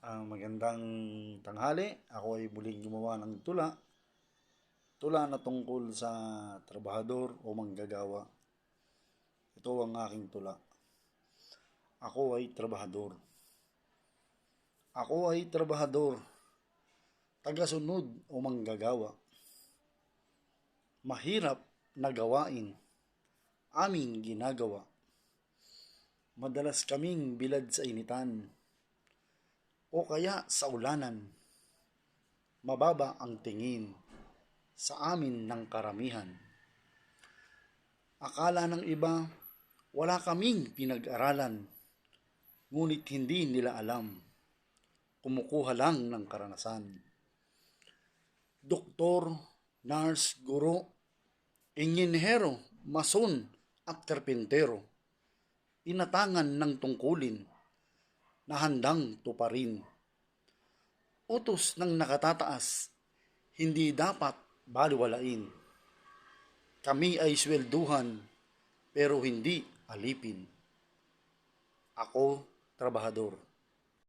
Ah, magandang tanghali. Ako ay muling gumawa ng tula. Tula na tungkol sa trabahador o manggagawa. Ito ang aking tula. Ako ay trabahador. Ako ay trabahador. Tagasunod o manggagawa. Mahirap na gawain. Aming ginagawa. Madalas kaming bilad sa initan o kaya sa ulanan. Mababa ang tingin sa amin ng karamihan. Akala ng iba, wala kaming pinag-aralan, ngunit hindi nila alam. Kumukuha lang ng karanasan. Doktor, nurse, guro, inyenhero, mason, at karpintero, inatangan ng tungkulin na handang tuparin. Utos ng nakatataas, hindi dapat baliwalain. Kami ay swelduhan, pero hindi alipin. Ako, trabahador.